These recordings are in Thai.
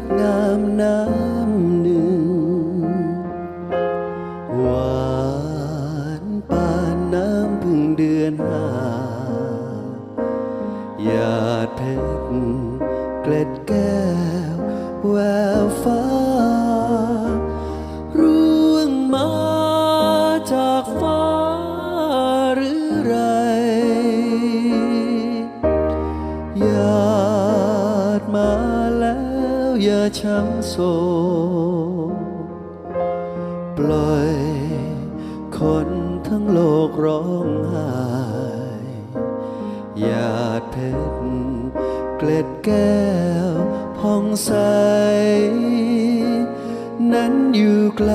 ดงามน้ำหนึ่ง หวานปานน้ำพึ่งเดือนหาหยาดเพชรเกล็ดแก้วแววฟ้า อย่าช้ำโศกปล่อย คนทั้งโลกร้องไห้หยาดเพชรเกล็ดแก้วพองใส นั้นอยู่ไกล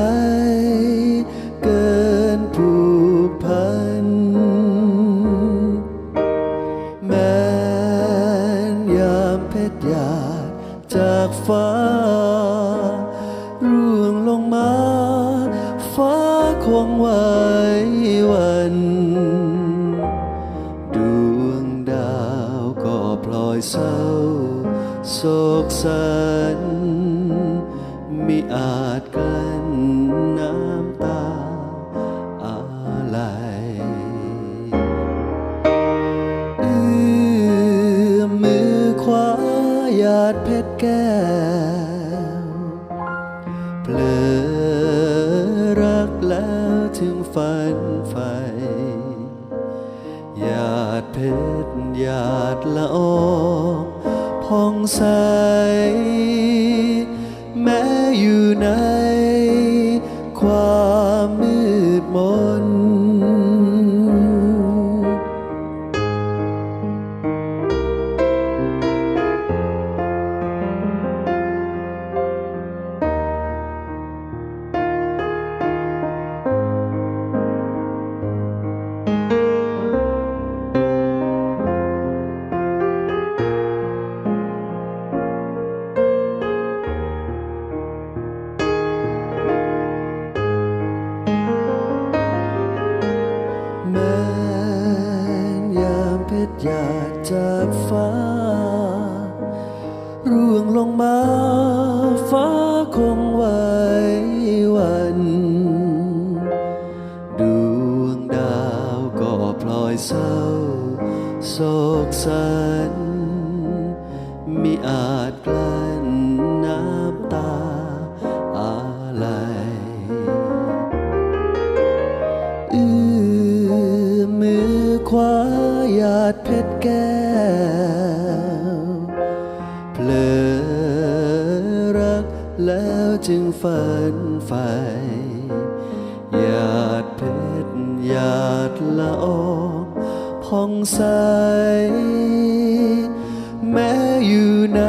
จากฟ้าร่วงลงมา ฟ้าคงไว้วันดวงดาวก็พลอยเศร้าโศกสันมิอาจกลั้น แก้วเผลอรักแล้วถึงฝันไฟหยาดเพชรหยาดละอองพองใส จากฟ้าร่วงลงมาฟ้าคงไหววัน ดวงดาวก็พลอยเศร้าโศกสันมิอาจกลั้นน้ำตาอะไรเอื้อมือขวา หยาดเพชรแก้วเผลอรักแล้วจึงฝันใฝ่หยาดเพชรหยาดละอองผ่องใส แม้อยู่ไหน